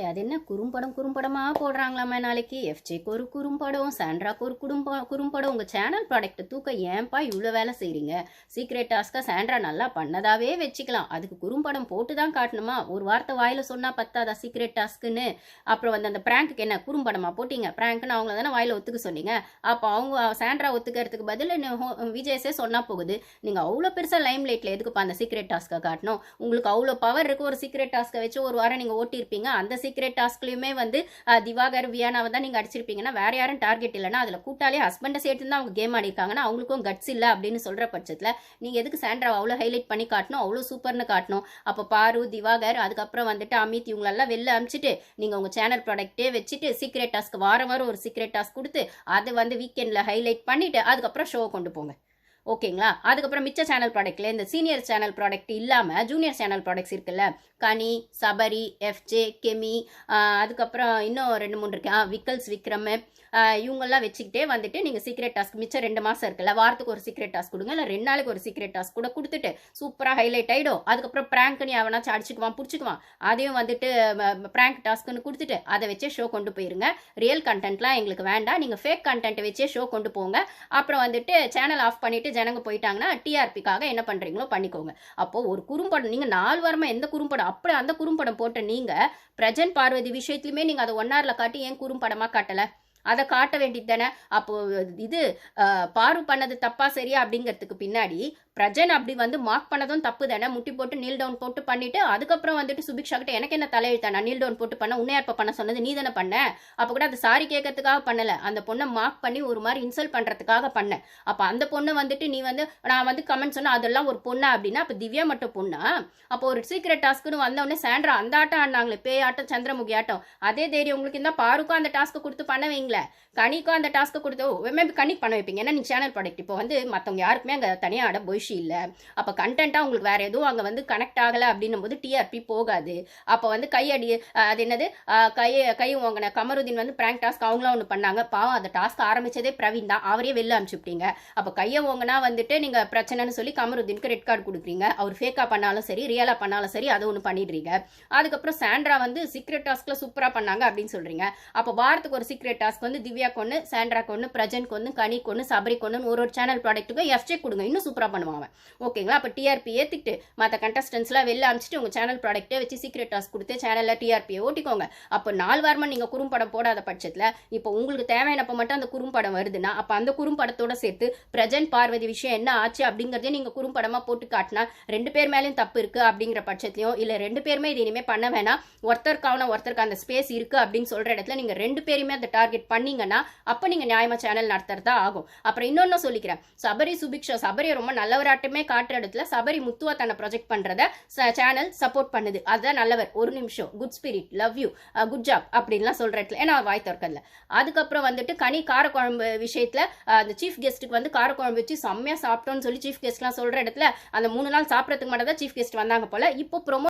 அது என்ன குறும்படம் குறும்படமா போடுறாங்களாமே நாளைக்கு? எஃப்ஜேக்கு ஒரு குறும்படம் சாண்ட்ராக்கு ஒரு குடும்ப குறும்படம். உங்கள் சேனல் ப்ராடக்ட்டை தூக்க ஏன்பா இவ்வளோ வேலை செய்கிறீங்க சீக்ரெட் டாஸ்க்காக சாண்ட்ரா நல்லா பண்ணதாவே வச்சுக்கலாம். அதுக்கு குறும்படம் போட்டு தான் காட்டணுமா? ஒரு வார்த்தை வாயில் சொன்னால் பத்தாதா சீக்ரெட் டாஸ்க்குன்னு அப்புறம் வந்து அந்த பிராங்க்கு என்ன குறும்படமா போட்டிங்க? பிராங்க்னு அவங்கள தானே வாயில் ஒத்துக்க சொன்னீங்க. அப்போ அவங்க சாண்ட்ரா ஒத்துக்கிறதுக்கு பதில் விஜயஸே சொன்னால் போகுது. நீங்கள் அவ்வளோ பெருசாக லைம் லைட்டில் எதுக்குப்பா அந்த சீக்ரெட் டாஸ்க்கை காட்டணும்? உங்களுக்கு அவ்வளோ பவர் இருக்குது ஒரு சீக்ரெட் டாஸ்க்கை வச்சு ஒரு வாரம் நீங்கள் ஓட்டியிருப்பீங்க. அந்த சீக்ரெட் டாஸ்க்லையுமே வந்து திவாகர் வியானாவை தான் நீங்க அடிச்சிருப்பீங்கன்னா வேற யாரும் டார்கெட் இல்லைன்னா அதுல கூட்டாலே ஹஸ்பண்டை சேர்த்து தான் அவங்க கேம் ஆடிருக்காங்கன்னா அவங்களுக்கும் கட்ஸ் இல்லை அப்படின்னு சொல்ற பட்சத்தில் நீங்க எதுக்கு சாண்ட்ராவை அவ்வளோ ஹைலைட் பண்ணி காட்டணும்? அவ்வளோ சூப்பர்னு காட்டணும். அப்போ பாரு திவாகர் அதுக்கப்புறம் வந்துட்டு அமித் இவங்களெல்லாம் வெளில அமிச்சிட்டு நீங்க உங்க சேனல் ப்ராடக்ட்டே வச்சுட்டு சீக்ரெட் டாஸ்க் வாரம் வாரம் ஒரு சீக்ரெட் டாஸ்க் கொடுத்து அதை வந்து வீக்கெண்ட்ல ஹைலைட் பண்ணிட்டு அதுக்கப்புறம் ஷோ கொண்டு போங்க. ஓகேங்களா? அதுக்கப்புறம் மிச்ச சேனல் ப்ராடக்ட்ல இந்த சீனியர் சேனல் ப்ராடக்ட் இல்லாமல் ஜூனியர் சேனல் ப்ராடக்ட்ஸ் இருக்குல்ல கனி சபரி எஃப்ஜே கெமி அதுக்கப்புறம் இன்னும் ரெண்டு மூணு இருக்கு. ஆ விக்கல்ஸ் விக்ரம் இவங்கெல்லாம் வச்சுக்கிட்டே வந்துட்டு நீங்கள் சீக்ரெட் டாஸ்க் மிச்சம் ரெண்டு மாதம் இருக்குல்ல வாரத்துக்கு ஒரு சீக்ரெட் டாஸ்க் கொடுங்க இல்லை ரெண்டு நாளைக்கு ஒரு சீக்ரெட் டாஸ்க் கூட கொடுத்துட்டு சூப்பராக ஹைலைட் ஆயிடும். அதுக்கப்புறம் ப்ராங்க்னு நீ அவனாச்சும் அடிச்சுக்குவான் பிடிச்சிக்குவான். அதையும் வந்துட்டு ப்ராங்க் டாஸ்க்னு கொடுத்துட்டு அதை வச்சே ஷோ கொண்டு போயிருங்க. ரியல் கண்டென்ட்லாம் எங்களுக்கு வேண்டாம். நீங்கள் ஃபேக் கண்டென்ட் வச்சே ஷோ கொண்டு போங்க. அப்புறம் வந்துட்டு சேனல் ஆஃப் பண்ணிவிட்டு ஜனங்க போயிட்டாங்கன்னா டிஆர்பிக்காக என்ன பண்றீங்களோ பண்ணிக்கோங்க. அப்போ ஒரு குறும்படம் நீங்க நாலு வாரமா எந்த குறும்படம் அப்படி அந்த குறும்படம் போட்ட நீங்க பிரஜன் பார்வதி விஷயத்துலையுமே நீங்க அதை ஒன் காட்டி ஏன் குறும்படமா காட்டலை? அதை காட்ட வேண்டியது தானே? அப்போ இது பாரு பண்ணது தப்பா சரியா? அப்படிங்கிறதுக்கு பின்னாடி பிரஜன் அப்படி வந்து மார்க் பண்ணதும் தப்பு தானே? முட்டி போட்டு நீல் டவுன் போட்டு பண்ணிட்டு அதுக்கப்புறம் வந்துட்டு சுபிக்ஷா கிட்ட எனக்கு என்ன தலையெழுத்தா நான் நீல் டவுன் போட்டு பண்ண உன்னையா இப்ப பண்ண சொன்னது நீ தானே பண்ண? அப்போ கூட அது சாரி கேட்கறதுக்காக பண்ணல. அந்த பொண்ணை மார்க் பண்ணி ஒரு மாதிரி இன்சல்ட் பண்றதுக்காக பண்ணேன் அப்ப அந்த பொண்ணு வந்துட்டு நீ வந்து நான் வந்து கமெண்ட் சொன்னா அதெல்லாம் ஒரு பொண்ணா அப்படின்னா அப்ப திவ்யா மட்டும் பொண்ணா? அப்போ ஒரு சீக்ரெட் டாஸ்க்குன்னு வந்தவொடனே சாண்ட்ரா அந்த ஆட்டம் ஆடினாங்களே பேய் ஆட்டம் சந்திரமுகி ஆட்டம். அதே தைரியம் உங்களுக்கு இருந்தால் பாருக்கும் அந்த டாஸ்க்கு கொடுத்து பண்ண வைங்களேன். கனிக்கும் அந்த டாஸ்க்கை கொடுத்து மேபி கனிக்கு பண்ண வைப்பீங்க. ஏன்னா நீ சேனல் ப்ராடக்ட் இப்போ வந்து மற்றவங்க யாருக்குமே அங்கே தனியாக ஆட பொய்ஷி இல்லை. அப்போ கண்டென்ட்டாக உங்களுக்கு வேற எதுவும் அங்கே வந்து கனெக்ட் ஆகலை அப்படின்னும் போது டிஆர்பி போகாது. அப்போ வந்து கையடி அது என்னது? கையை கை கை வாங்கின கமருதீன் வந்து பிராங்க் டாஸ்க் அவங்களாம் ஒன்று பண்ணாங்க. பாவம் அந்த டாஸ்க் ஆரம்பித்ததே பிரவீன் தான். அவரே வெளில அனுப்பிச்சுட்டீங்க அப்போ கையை ஓங்கினா வந்துட்டு நீங்கள் பிரச்சனைன்னு சொல்லி கமருதீனுக்கு ரெட் கார்டு கொடுக்குறீங்க. அவர் ஃபேக்காக பண்ணாலும் சரி ரியலாக பண்ணாலும் சரி அதை ஒன்று பண்ணிடுறீங்க. அதுக்கப்புறம் சாண்ட்ரா வந்து சீக்ரெட் டாஸ்கில் சூப்பராக பண்ணாங்க அப்படின்னு சொல்கிறீங்க அப்போ வாரத்துக்கு ஒரு சீக்ரெட் டாஸ்க் வந்து திவ்யா கொன்று சாண்ட்ரா கொண்டு பிரஜன் கொண்டு கனி கொன்று சபரி கொண்டு ஒரு ஒரு சேனல் ப்ராடக்ட்டுக்கு எஃப்ஜே கொடுங்க. இன்னும் சூப்பராக பண்ணுவாங்க ஓகேங்களா அப்போ டிஆர்பி ஏற்றிக்கிட்டு மற்ற கண்டஸ்டன்ஸ்லாம் வெளில அனுப்பிச்சிட்டு உங்கள் சேனல் ப்ராடக்ட்டே வச்சு சீக்ரெட் டாஸ்க் கொடுத்து சேனலில் டிஆர்பியை ஓட்டிக்கோங்க. அப்போ நாலு வாரமாக நீங்கள் குறும்படம் போடாத பட்சத்தில் இப்போ உங்களுக்கு தேவையானப்போ மட்டும் அந்த குறும்படம் வருதுன்னா அப்போ அந்த குறும்படத்தோட சேர்த்து பிரஜன் பார்வதி விஷயம் என்ன ஆச்சு அப்படிங்கிறதே நீங்கள் குறும்படமாக போட்டு காட்டினா ரெண்டு பேர் மேலேயும் தப்பு இருக்குது அப்படிங்கிற பட்சத்துலையும் இல்லை ரெண்டு பேருமே இது இனிமேல் பண்ண வேணாம். ஒருத்தருக்கான ஒருத்தருக்கு அந்த ஸ்பேஸ் இருக்குது அப்படின்னு சொல்கிற இடத்துல நீங்கள் ரெண்டு பேருமே அந்த டார்கெட் பண்ணீங்கன்னா அப்போ நீங்கள் நியாயமா சேனல் நடத்துறதா ஆகும். அப்புறம் இன்னொன்று சொல்லிக்கிறேன். சபரி சுபிக்ஷா சபரியை ரொம்ப நல்லவராட்டமே காட்டுற இடத்துல சபரி முத்துவா தன்னை ப்ரொஜெக்ட் பண்ணுறத சேனல் சப்போர்ட் பண்ணுது. அதுதான் நல்லவர். ஒரு நிமிஷம். Good spirit love you good job அப்படின்லாம் சொல்கிற இடத்துல ஏன்னா வாய் திறக்கல. அதுக்கப்புறம் வந்துட்டு கனி காரக்குழம்பு விஷயத்தில் அந்த சீஃப் கெஸ்ட்டுக்கு வந்து காரக்குழம்பு வச்சு செம்மையாக சாப்பிட்டோன்னு சொல்லி சீஃப் கெஸ்ட்லாம் சொல்கிற இடத்துல அந்த மூணு நாள் சாப்பிட்றதுக்கு மட்டும் தான் சீஃப் கெஸ்ட் வந்தாங்க போல். இப்போ ப்ரொமோ